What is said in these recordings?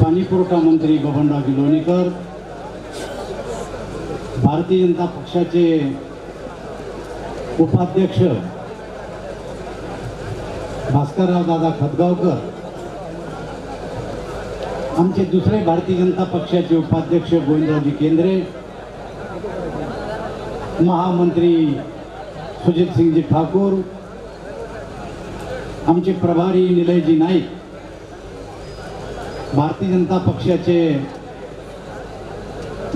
पाणीपुरवठा मंत्री बबनराव लोणीकर भारतीय जनता पक्षाचे उपाध्यक्ष भास्करराव दादा खतगावकर आमचे दुसरे भारतीय जनता पक्षाचे उपाध्यक्ष गोविंदरावजी केंद्रे महामंत्री सुजित सिंगजी ठाकूर आमचे प्रभारी निलयजी नाईक भारतीय जनता पक्षाचे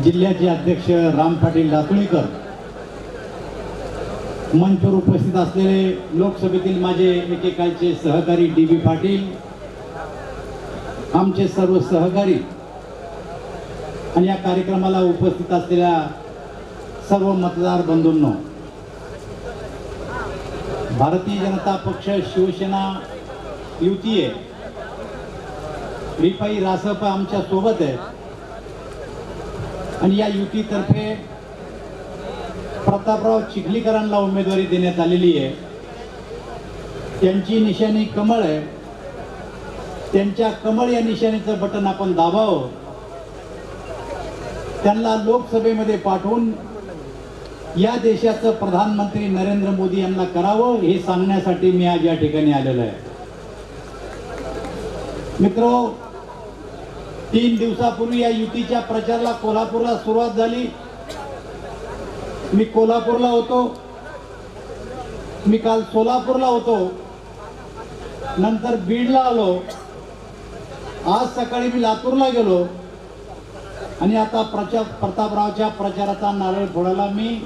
जिल्ह्याचे अध्यक्ष राम पाटील लातुळीकर मंचवर उपस्थित असलेले लोकसभेतील माझे एकेकाळचे सहकारी डी बी पाटील आमचे सर्व सहकारी आणि या कार्यक्रमाला उपस्थित असलेल्या सर्व मतदार बंधूंनो भारतीय जनता पक्ष शिवसेना युती आहे रिपाई रासप आमच्यासोबत आहे आणि या युतीतर्फे प्रतापराव चिखलीकरांना उमेदवारी देण्यात आलेली आहे. त्यांची निशाणी कमळ आहे. त्यांच्या कमळ या निशाणीचं बटन आपण दाबावं. त्यांना लोकसभेमध्ये पाठवून या देशाचं प्रधानमंत्री नरेंद्र मोदी यांना करावं हे सांगण्यासाठी मी आज या ठिकाणी आलेलो आहे. मित्र तीन दिवसापूर्वी या युतीच्या प्रचाराला कोल्हापूरला सुरुवात झाली. मी कोल्हापूरला होतो. मी काल सोलापूरला होतो. नंतर बीडला आलो. आज सकाळी मी लातूरला गेलो. आणि आता प्रचार प्रतापरावच्या प्रचाराचा नारळ फोडायला मी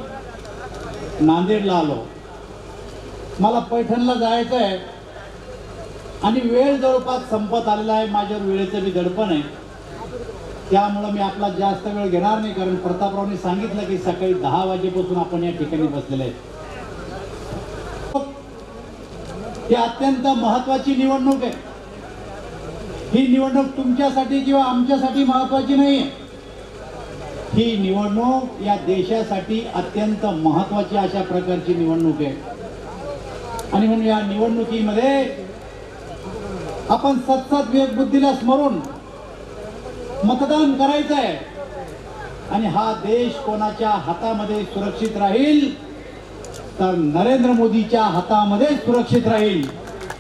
नांदेडला आलो. मला पैठणला जायचं आहे आणि वेळ जवळपास संपत आलेला आहे. माझ्यावर वेळेचं मी दडपण आहे. त्यामुळं मी आपला जास्त वेळ घेणार नाही. कारण प्रतापरावने सांगितलं की सकाळी दहा वाजेपासून आपण या ठिकाणी बसलेले आहे ही अत्यंत महत्वाची निवडणूक आहे. ही निवडणूक तुमच्यासाठी किंवा आमच्यासाठी महत्वाची नाही आहे ही निवडणूक या देशासाठी अत्यंत महत्वाची अशा प्रकारची निवडणूक आहे. आणि म्हणून या निवडणुकीमध्ये आपण सतसत विवेक बुद्धीला स्मरून मतदान करायचं आहे आणि हा देश कोणाच्या हातामध्ये सुरक्षित राहील तर नरेंद्र मोदीच्या हातामध्ये सुरक्षित राहील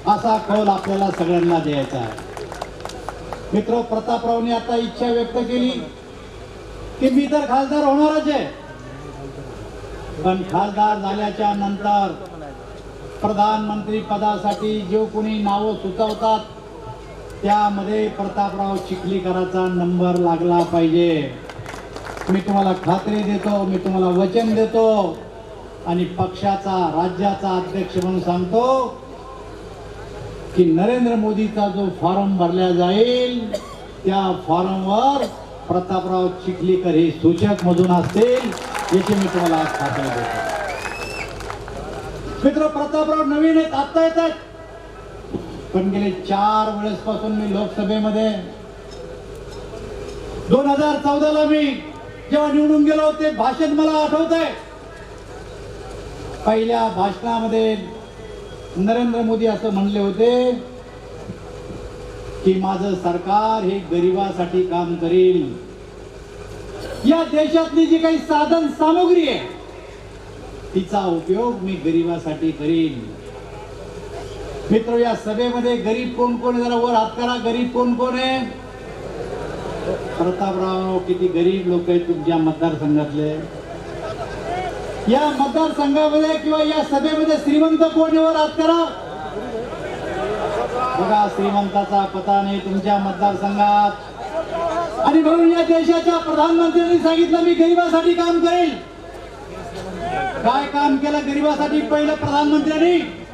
असा कौल आपल्याला सगळ्यांना द्यायचा आहे. मित्र प्रतापरावने आता इच्छा व्यक्त केली की मी तर खासदार होणारच आहे. पण खासदार झाल्याच्यानंतर प्रधानमंत्री पदासाठी जो कोणी नावं सुचवतात त्यामध्ये प्रतापराव चिखलीकराचा नंबर लागला पाहिजे. मी तुम्हाला खात्री देतो मी तुम्हाला वचन देतो आणि पक्षाचा राज्याचा अध्यक्ष म्हणून सांगतो की नरेंद्र मोदीचा जो फॉर्म भरला जाईल त्या फॉर्मवर प्रतापराव चिखलीकर हे सूचक मधून असतील याची मी तुम्हाला आज खात्री देतो. मित्र प्रतापराव नवीन आहेत आता येतात पण गेले चार वेळेस पासून मी लोकसभेमध्ये. दोन हजार चौदाला मी जेव्हा निवडून गेलो ते भाषण मला आठवत आहे पहिल्या भाषणामध्ये नरेंद्र मोदी असं म्हणले होते की माझं सरकार हे गरिबासाठी काम करेल. या देशातली जी काही साधन सामग्री आहे तिचा उपयोग मी गरिबासाठी करीन. मित्र या सभेमध्ये गरीब कोण कोण आहे? जरा वर हात करा. गरीब कोण कोण आहे? प्रतापराव किती गरीब लोक आहेत तुमच्या मतदारसंघातले? या मतदारसंघामध्ये किंवा या सभेमध्ये श्रीमंत कोण आहे? वर हात करा. बघा श्रीमंताचा पता नाही तुमच्या मतदारसंघात. आणि म्हणून या देशाच्या प्रधानमंत्र्यांनी सांगितलं मी गरिबासाठी काम करेल. काय काम केलं? गरिबासाठी पहिलं प्रधानमंत्र्यांनी?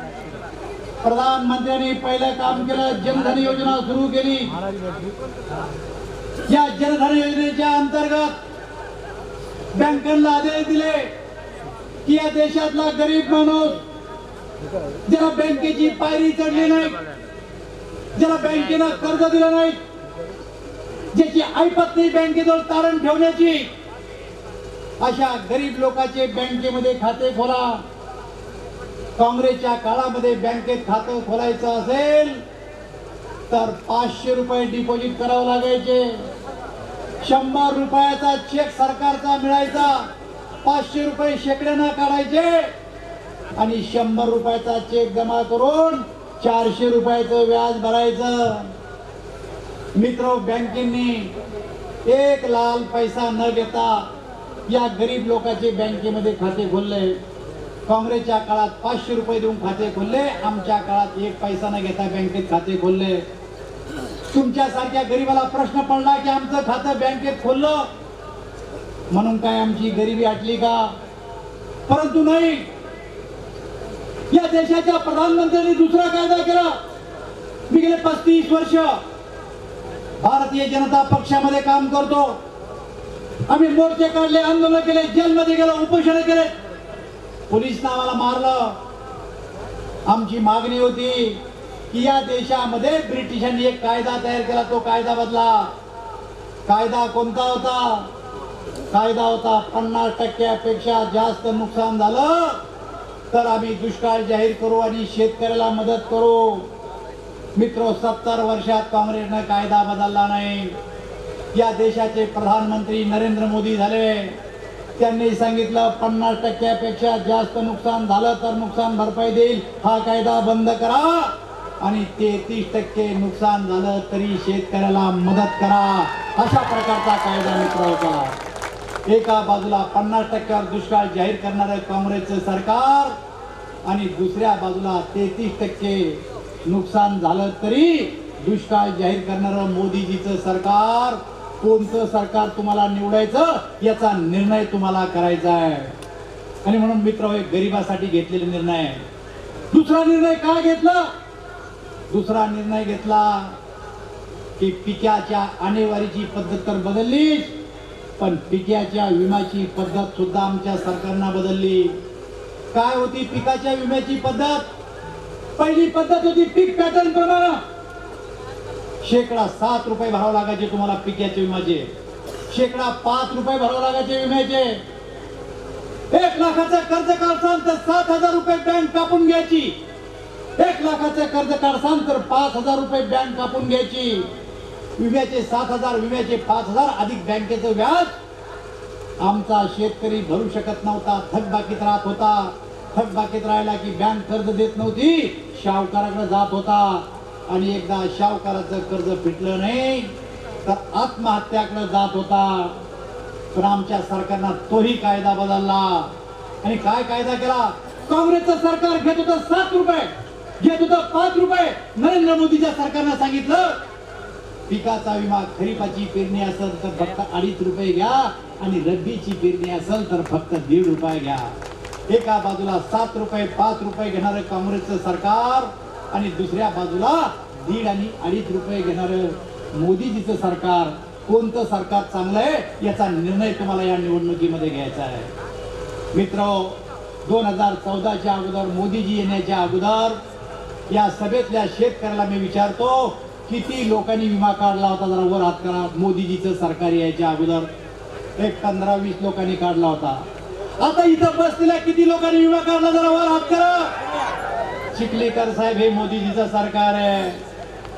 प्रधानमंत्र्यांनी पहिलं काम केलं जनधन योजना सुरू केली. या जनधन योजनेच्या अंतर्गत बँकांना आदेश दिले की या देशातला गरीब माणूस ज्याला बँकेची पायरी चढली नाही ज्याला बँकेनं कर्ज दिलं नाही ज्याची आईपत्नी बँकेजवळ तारण ठेवण्याची अशा गरीब लोकांचे बँकेमध्ये खाते खोला. काँग्रेसच्या काळामध्ये बँकेत खातं खोलायचं असेल तर पाचशे रुपये डिपॉझिट करावं लागायचे. शंभर रुपयाचा चेक सरकारचा मिळायचा. पाचशे रुपये शेकड्यानं काढायचे. आणि शंभर रुपयाचा चेक जमा करून चारशे रुपयाचं व्याज भरायचं. मित्र बँकेंनी एक लाल पैसा न घेता या गरीब लोकांचे बँकेमध्ये खाते खोलले. काँग्रेसच्या काळात पाचशे रुपये देऊन खाते खोलले आमच्या काळात एक पैसा न घेता बँकेत खाते खोलले. तुमच्यासारख्या गरीबाला प्रश्न पडला की आमचं खातं बँकेत खोललं. म्हणून काय आमची गरिबी आटली का? परंतु नाही. या देशाच्या प्रधानमंत्र्यांनी दुसरा कायदा केला. मी गेले पस्तीस वर्ष भारतीय जनता पक्षामध्ये काम करतो. आम्ही मोर्चे काढले आंदोलन केले जेलमध्ये गेलो उपोषण केले. पोलिसनं आम्हाला मारलं. आमची मागणी होती की या देशामध्ये ब्रिटिशांनी एक कायदा तयार केला तो कायदा बदला. कायदा कोणता होता? कायदा होता पन्नास टक्क्यापेक्षा जास्त नुकसान झालं तर आम्ही दुष्काळ जाहीर करू आणि शेतकऱ्याला मदत करू. मित्र सत्तर वर्षात काँग्रेसनं कायदा बदलला नाही. या देशाचे प्रधानमंत्री नरेंद्र मोदी झाले. त्यांनी सांगितलं पन्नास टक्क्यापेक्षा जास्त नुकसान झालं तर नुकसान भरपाई देईल. हा कायदा बंद करा आणि तेहतीस टक्के नुकसान झालं तरी शेतकऱ्याला मदत करा. अशा प्रकारचा कायदा मित्र होता. एका बाजूला पन्नास टक्क्यावर दुष्काळ जाहीर करणारं काँग्रेसचं सरकार आणि दुसऱ्या बाजूला तेहतीस टक्के नुकसान झालं तरी दुष्काळ जाहीर करणारं मोदीजीचं सरकार कोणतं सरकार तुम्हाला निवडायचं याचा निर्णय तुम्हाला करायचा आहे. आणि म्हणून मित्र हे गरिबासाठी घेतलेले निर्णय आहे. दुसरा निर्णय काय घेतला? दुसरा निर्णय घेतला की पिक्याच्या आणेवारीची पद्धत तर बदललीच पण पिक्याच्या विम्याची पद्धत सुद्धा आमच्या सरकारनं बदलली. काय होती पिकाच्या विम्याची पद्धत? पहिली पद्धत होती पीक पॅटर्न प्रमाणे. शेकडा सात रुपये भरावं लागायचे तुम्हाला पिक्याचे विम्याचे शेकडा पाच रुपये भरावं लागायचे विम्याचे. एक लाखाचं कर्ज काढसाल तर सात हजार रुपये बँक कापून घ्यायची. एक लाखाचं कर्ज काढसान तर पाच हजार रुपये बँक कापून घ्यायची. विम्याचे सात हजार विम्याचे पाच हजार अधिक बँकेचं व्याज. आमचा शेतकरी भरू शकत नव्हता थकबाकीत राहत होता. थकबाकीत राहिला की बँक कर्ज देत नव्हती शाहकाराकडे जात होता. आणि एकदा शावकाराचं कर्ज फिटलं नाही तर आत्महत्याकडे जात होता. पण आमच्या सरकारनं तोही कायदा बदलला. आणि काय कायदा केला? काँग्रेसचं सरकार घेत होतं सात रुपये घेत होतं पाच रुपये. नरेंद्र मोदीच्या सरकारनं सांगितलं पिकाचा विमा खरीपाची पेरणी असेल तर फक्त अडीच रुपये घ्या आणि रब्बीची पेरणी असेल तर फक्त दीड रुपये घ्या. एका बाजूला सात रुपये पाच रुपये घेणारं काँग्रेसचं सरकार आणि दुसऱ्या बाजूला दीड आणि अडीच रुपये घेणारं मोदीजीचं सरकार कोणतं सरकार चांगलं आहे याचा निर्णय तुम्हाला या निवडणुकीमध्ये घ्यायचा आहे. मित्र दोन हजार चौदाच्या अगोदर मोदीजी येण्याच्या अगोदर या सभेतल्या शेतकऱ्याला मी विचारतो किती लोकांनी विमा काढला होता? जरा वर हात करा. मोदीजीचं सरकार यायच्या अगोदर एक पंधरा वीस लोकांनी काढला होता. आता इथं बसलेल्या किती लोकांनी विमा काढला? जरा वर हात करा. चिखलीकर साहेब हे मोदीजीचं सरकार आहे.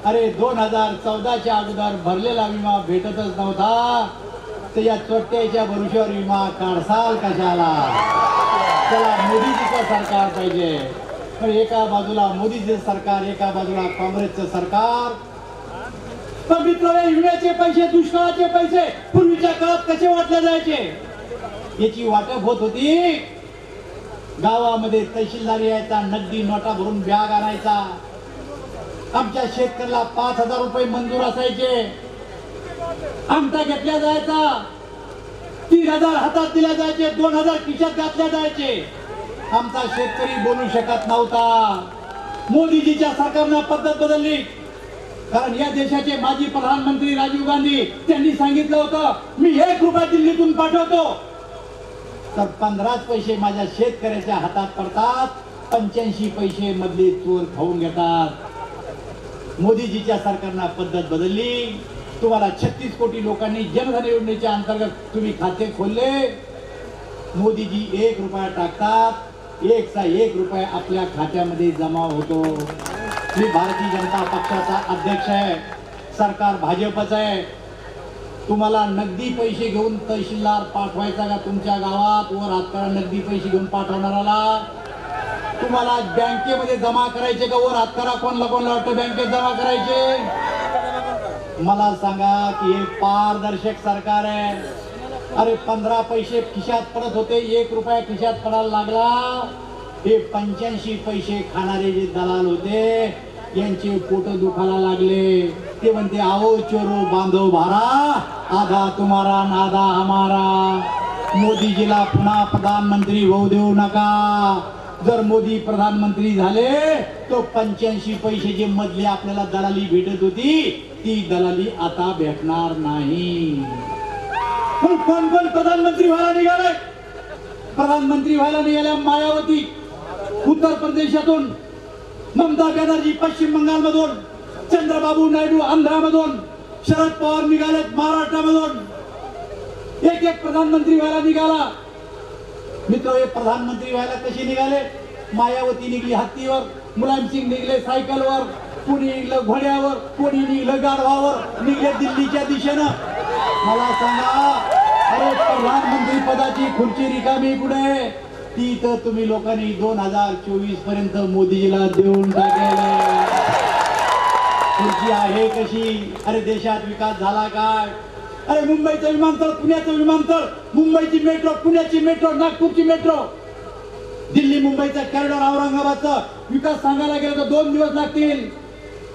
अरे दोन हजार चौदाच्या अगोदर भरलेला विमा भेटतच नव्हता. तर या चोट्ट्याच्या भरुशावर विमा काढसाल कशाला? त्याला मोदीजीचं सरकार पाहिजे. पण एका बाजूला मोदीजीचं सरकार एका बाजूला काँग्रेसचं सरकार. पण मित्र विम्याचे पैसे दुष्काळाचे पैसे पूर्वीच्या काळात कसे वाटले जायचे? याची वाटप होत होती. गावामध्ये तहसीलदार यायचा नगदी नोटा भरून बॅग आणायचा. आमच्या शेतकऱ्याला पाच हजार रुपये मंजूर असायचे. आमटा घेतल्या जायचा. तीन हजार हातात दिल्या जायचे दोन हजार खिशात घातल्या जायचे. आमचा शेतकरी बोलू शकत नव्हता. मोदीजीच्या सरकारनं पद्धत बदलली. कारण या देशाचे माजी प्रधानमंत्री राजीव गांधी त्यांनी सांगितलं होतं मी एक रुपया दिल्लीतून पाठवतो. तर पंधराच पैसे माझ्या शेतकऱ्याच्या हातात पडतात. पंच्याऐंशी पैसे मधले चोर खाऊन घेतात. मोदीजीच्या सरकारनं पद्धत बदलली. तुम्हाला छत्तीस कोटी लोकांनी जनधन योजनेच्या अंतर्गत तुम्ही खाते खोलले. मोदीजी एक रुपया टाकतात. एकचा एक रुपया आपल्या खात्यामध्ये जमा होतो. मी भारतीय जनता पक्षाचा अध्यक्ष आहे. सरकार भाजपचं आहे. तुम्हाला नगदी पैसे घेऊन तहसीलदार पाठवायचा का तुमच्या गावात? वर हातकरा नगदी पैसे घेऊन पाठवणाराला तुम्हाला बँकेमध्ये जमा करायचे का? वर हातकरा कोण कोणला कोणला वाटतं? बँकेत जमा करायचे? मला सांगा की हे पारदर्शक सरकार आहे. अरे पंधरा पैसे खिशात पडत होते. एक रुपया खिशात पडायला लागला. हे पंच्याऐंशी पैसे खाणारे जे दलाल होते यांचे पोट दुखायला लागले. ते म्हणते आओ चोरो बांधव भारा आधा तुम्हारा नादा हमारा. मोदीजीला पुन्हा प्रधानमंत्री होऊ देऊ नका. जर मोदी प्रधानमंत्री झाले तो पंच्याऐंशी पैसे जे मधली आपल्याला दलाली भेटत होती ती दलाली आता भेटणार नाही. पण कोण कोण प्रधानमंत्री व्हायला निघाले प्रधानमंत्री व्हायला निघाल्या मायावती उत्तर प्रदेशातून ममता बॅनर्जी पश्चिम बंगालमधून. चंद्रबाबू नायडू आंध्रामधून शरद पवार निघालेत महाराष्ट्रामधून. एक एक प्रधानमंत्री व्हायला निघाला. मित्र हे प्रधानमंत्री व्हायला कसे निघाले? मायावती निघली हत्तीवर मुलायम सिंग निघले सायकलवर कोणी निघलं घोड्यावर कोणी निघलं गाढवावर निघले दिल्लीच्या दिशेनं. मला सांगा अरे प्रधानमंत्री पदाची खुर्ची रिकामी कुठे ती तर तुम्ही लोकांनी दोन हजार चोवीसपर्यंत मोदीजीला देऊन टाकेल तुमची आहे कशी? अरे देशात विकास झाला काय? अरे मुंबईचं विमानतळ पुण्याचं विमानतळ मुंबईची मेट्रो पुण्याची मेट्रो नागपूरची मेट्रो दिल्ली मुंबईचा कॅरिडॉर औरंगाबादचा. विकास सांगायला गेलं तर दोन दिवस लागतील.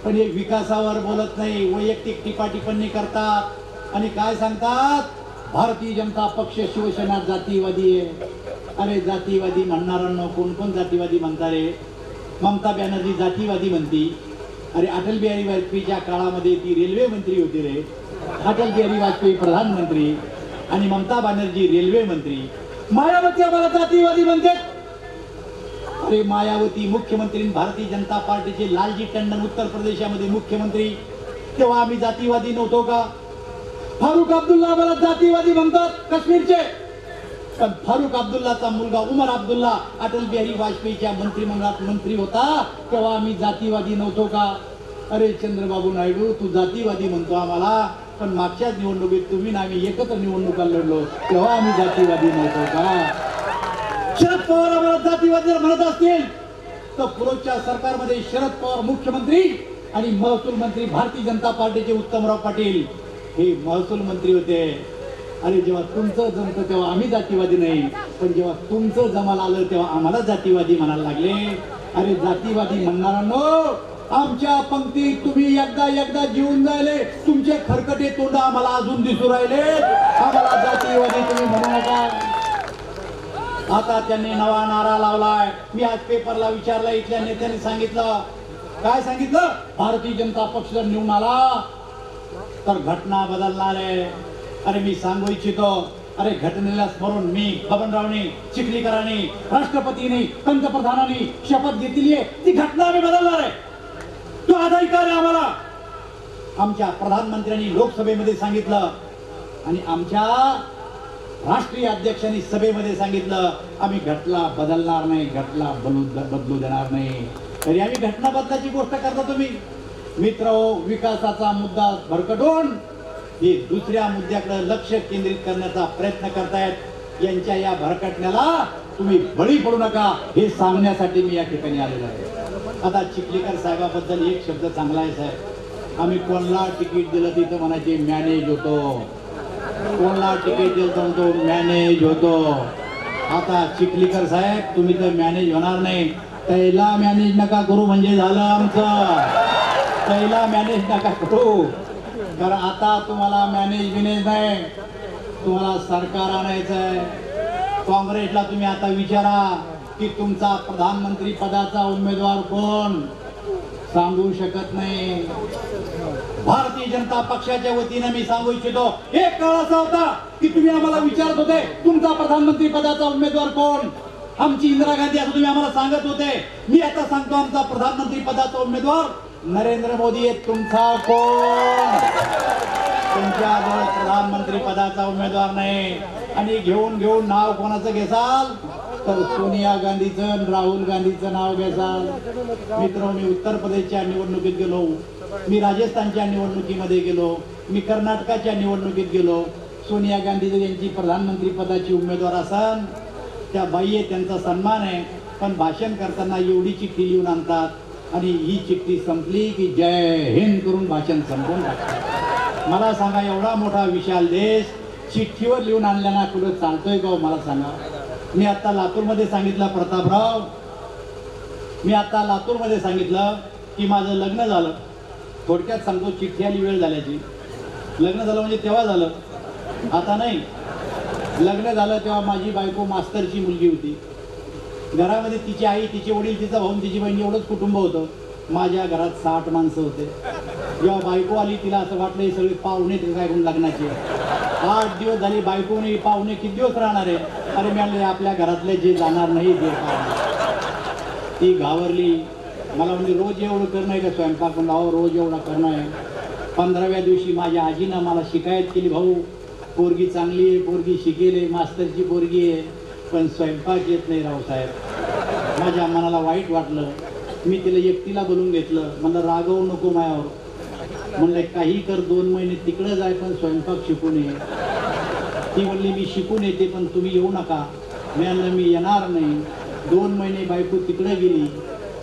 पण हे विकासावर बोलत नाही. वैयक्तिक टिपाटिपणी करतात. आणि काय सांगतात? भारतीय जनता पक्ष शिवसेना जातीवादी आहे. अरे जातीवादी म्हणणाऱ्यांना कोण कोण जातीवादी म्हणता रे? ममता बॅनर्जी जातीवादी म्हणती. अरे अटल बिहारी वाजपेयीच्या काळामध्ये ती रेल्वे मंत्री होती रे. अटल बिहारी वाजपेयी प्रधानमंत्री आणि ममता बॅनर्जी रेल्वे मंत्री. मायावती आम्हाला जातीवादी म्हणते अरे मायावती मुख्यमंत्री भारतीय जनता पार्टीचे लालजी टंडन उत्तर प्रदेशामध्ये मुख्यमंत्री. तेव्हा आम्ही जातीवादी नव्हतो का? फारुख अब्दुल्ला आम्हाला जातीवादी म्हणतात काश्मीरचे. पण फारुख अब्दुल्लाचा मुलगा उमर अब्दुल्ला अटल बिहारी वाजपेयीच्या मंत्रिमंडळात मंत्री होता तेव्हा आम्ही जातीवादी नव्हतो का? अरे चंद्रबाबू नायडू तू जातीवादी म्हणतो आम्हाला पण मागच्याच निवडणुकीत तुम्ही आम्ही एकत्र निवडणुका लढलो तेव्हा आम्ही जातीवादी नव्हतो का? शरद पवार आम्हाला जातीवादी जर म्हणत असतील तर पुरोच्या सरकारमध्ये शरद पवार मुख्यमंत्री आणि महसूल मंत्री भारतीय जनता पार्टीचे उत्तमराव पाटील. हे महसूल मंत्री होते. अरे जेव्हा तुमचं जमतं तेव्हा आम्ही जातीवादी नाही. पण जेव्हा तुमचं जमाला आलं तेव्हा आम्हाला जातीवादी म्हणायला लागले. अरे जातीवादी म्हणणाऱ्यांनो आमच्या पंक्तीत तुम्ही एकदा एकदा जीवन जायले. तुमचे खरकटे तोंड आम्हाला अजून दिसू राहिले. आम्हाला जातीवादी तुम्ही म्हणू नका. आता त्यांनी नवा नारा लावलाय. मी आज पेपरला विचारला इथल्या नेत्यांनी सांगितलं. काय सांगितलं? भारतीय जनता पक्ष जर निवडून आला. तर घटना बदलणार आहे. अरे मी सांगू इच्छितो अरे घटनेला स्मरून मी बबनरावने चिखलीकरांनी राष्ट्रपतीने पंतप्रधानांनी शपथ घेतली आहे. ती घटना आम्ही बदलणार आहे. तो अधिकार आहे आम्हाला. आमच्या प्रधानमंत्र्यांनी लोकसभेमध्ये सांगितलं आणि आमच्या राष्ट्रीय अध्यक्षांनी सभेमध्ये सांगितलं आम्ही घटना बदलणार नाही घटना बदलू बदलू देणार नाही. तरी आम्ही घटना बदलाची गोष्ट करता तुम्ही. मित्र हो, विकासाचा मुद्दा भरकटून हे दुसऱ्या मुद्द्याकडे लक्ष केंद्रित करण्याचा प्रयत्न करतायत. यांच्या या भरकटण्याला तुम्ही बळी पडू नका हे सांगण्यासाठी मी या ठिकाणी आलेलो आहे. आता चिखलीकर साहेबाबद्दल एक शब्द चांगला आहे साहेब. आम्ही कोणला तिकीट दिलं तिथं म्हणायचे मॅनेज होतो. कोणला तिकीट दिलं तर तो मॅनेज होतो. आता चिखलीकर साहेब तुम्ही तर मॅनेज होणार नाही. तैला मॅनेज नका करू म्हणजे झालं आमचं. तैला मॅनेज नका करू. तर आता तुम्हाला मॅनेज बिनेज नाही. तुम्हाला सरकार आणायचं आहे काँग्रेसला तुम्ही आता विचारा की तुमचा प्रधानमंत्री पदाचा उमेदवार कोण? सांगू शकत नाही. भारतीय जनता पक्षाच्या वतीने मी सांगू इच्छितो एक काळ असा होता की तुम्ही आम्हाला विचारत होते तुमचा प्रधानमंत्री पदाचा उमेदवार कोण? आमची इंदिरा गांधी असं तुम्ही आम्हाला सांगत होते. मी आता सांगतो आमचा प्रधानमंत्री पदाचा उमेदवार नरेंद्र मोदी आहेत तुमचा कोण? तुमच्याजवळ प्रधानमंत्री पदाचा उमेदवार नाही. आणि घेऊन घेऊन नाव कोणाचं घेसाल? तर सोनिया गांधीचं राहुल गांधीचं नाव घेसाल. मित्र मी उत्तर प्रदेशच्या निवडणुकीत गेलो. मी राजस्थानच्या निवडणुकीमध्ये गेलो. मी कर्नाटकाच्या निवडणुकीत गेलो. सोनिया गांधी यांची प्रधानमंत्री पदाची उमेदवार असाल त्या बाई आहे त्यांचा सन्मान आहे. पण भाषण करताना एवढीची चिठ्ठी येऊन आणतात. आणि ही चिठ्ठी संपली की जय हिंद करून भाषण संपून टाकलं. मला सांगा एवढा मोठा विशाल देश चिठ्ठीवर लिहून आणल्याना कुठं चालतोय का हो? मला सांगा. मी आता लातूरमध्ये सांगितलं प्रतापराव. मी आता लातूरमध्ये सांगितलं की माझं लग्न झालं. थोडक्यात सांगतो चिठ्ठी आली वेळ झाल्याची. लग्न झालं म्हणजे तेव्हा झालं. आता नाही. लग्न झालं तेव्हा माझी बायको मास्तरची मुलगी होती. घरामध्ये तिची आई तिचे वडील तिचा भाऊ तिची बहीण एवढंच कुटुंब होतं. माझ्या घरात साठ माणसं होते. जेव्हा बायको आली तिला असं वाटलं हे सगळे पाहुणे ते काय कोण लग्नाचे? आठ दिवस झाले बायकोने पाहुणे किती दिवस राहणार आहे? अरे मिळाले म्हणले आपल्या घरातले जे जाणार नाही ते पाहुणे. ती घाबरली. मला म्हणजे रोज एवढं करणं आहे का स्वयंपाक? म्हणलं अहो रोज एवढा करणं आहे. पंधराव्या दिवशी माझ्या आजीनं मला शिकायत केली भाऊ पोरगी चांगली आहे पोरगी शिकेल आहे मास्तरची पोरगी आहे. पण स्वयंपाक येत नाही रावसाहेब माझ्या मनाला वाईट वाटलं. मी तिला एकटीला बोलून घेतलं. म्हणलं रागवू नको मायावर. म्हणलं काही कर दोन महिने तिकडं जाय पण स्वयंपाक शिकून ये. ती म्हणली मी शिकून येते पण तुम्ही येऊ नका. मी म्हणलं मी येणार नाही. दोन महिने बायको तिकडे गेली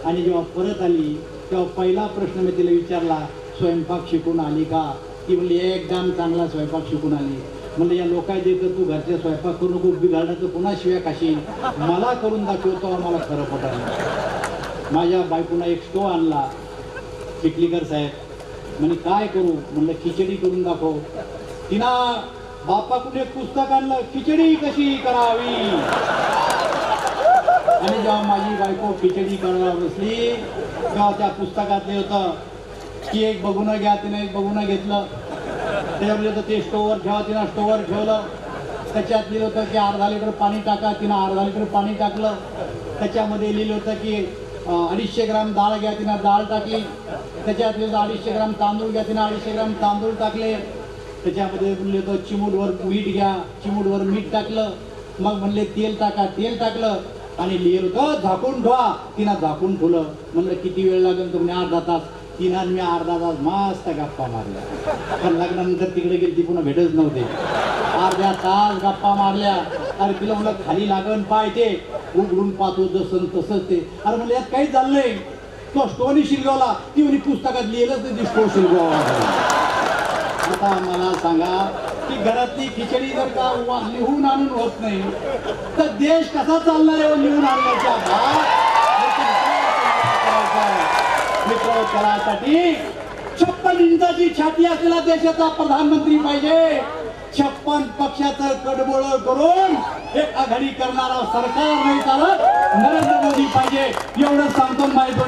आणि जेव्हा परत आली तेव्हा पहिला प्रश्न मी तिला विचारला स्वयंपाक शिकून आली का? ती म्हणली एकदम चांगला स्वयंपाक शिकून आली. म्हणलं या लोकांच्या तर तू घरचे स्वयंपाक करू नको बिघाडलं पुन्हा शिव्या काशी मला करून दाखवतो मला खरं पटायला माझ्या बायकोना एक स्टो आणला चिखलीकर साहेब. म्हणे काय करू? म्हणलं खिचडी करून दाखव. तिना बाप्पा कुठे पुस्तक आणलं खिचडी कशी करावी? आणि जेव्हा माझी बायको खिचडी करायला बसली तेव्हा त्या पुस्तकातले होतं की एक बघून घ्या तिने एक बघून घेतलं. त्याच्यावर लिहिलं ते स्टोवर ठेवा तिनं स्टोवर ठेवलं. त्याच्यात लिहिलं होतं की अर्धा लिटर पाणी टाका तिनं अर्धा लिटर पाणी टाकलं. त्याच्यामध्ये लिहिलं होतं की अडीचशे ग्राम डाळ घ्या तिनं डाळ टाकली. त्याच्यात लिहिलं होतं अडीचशे ग्राम तांदूळ घ्या तिनं अडीचशे ग्राम तांदूळ टाकले. त्याच्यामध्ये म्हणले होतं चिमूटवर मीठ घ्या चिमूटवर मीठ टाकलं. मग म्हणले तेल टाका तेल टाकलं. आणि लिहिलं होतं झाकून ठेवा. तिनं झाकून ठेवलं. म्हणलं किती वेळ लागेल? तुम्ही अर्धा तास. तिनं आणि मी अर्धा तास मस्त गप्पा मारल्या. पण लग्नानंतर तिकडे गेली ती पुन्हा भेटच नव्हते. अर्ध्या तास गप्पा मारल्या. अरे तिला म्हणलं खाली लागण पाय ते. उघडून पाहतो जसं तसंच ते. अरे म्हणलं यात काहीच झालं नाही. तो स्टोनी शिरगावला. ती म्हणजे पुस्तकात लिहिलंच नाही ती स्टो शिरगाव आता मला सांगा की घरातली खिचडी जर का वा- लिहून आणून होत नाही तर देश कसा चालणार आहे हो लिहून आणण्याच्या मित्र छप्पन इंचाची छाती असलेला देशाचा प्रधानमंत्री पाहिजे. छप्पन पक्षाचं कडबोळ करून एक आघाडी करणारा सरकार नाही चालत. नरेंद्र मोदी पाहिजे. एवढं सांगतो माहिती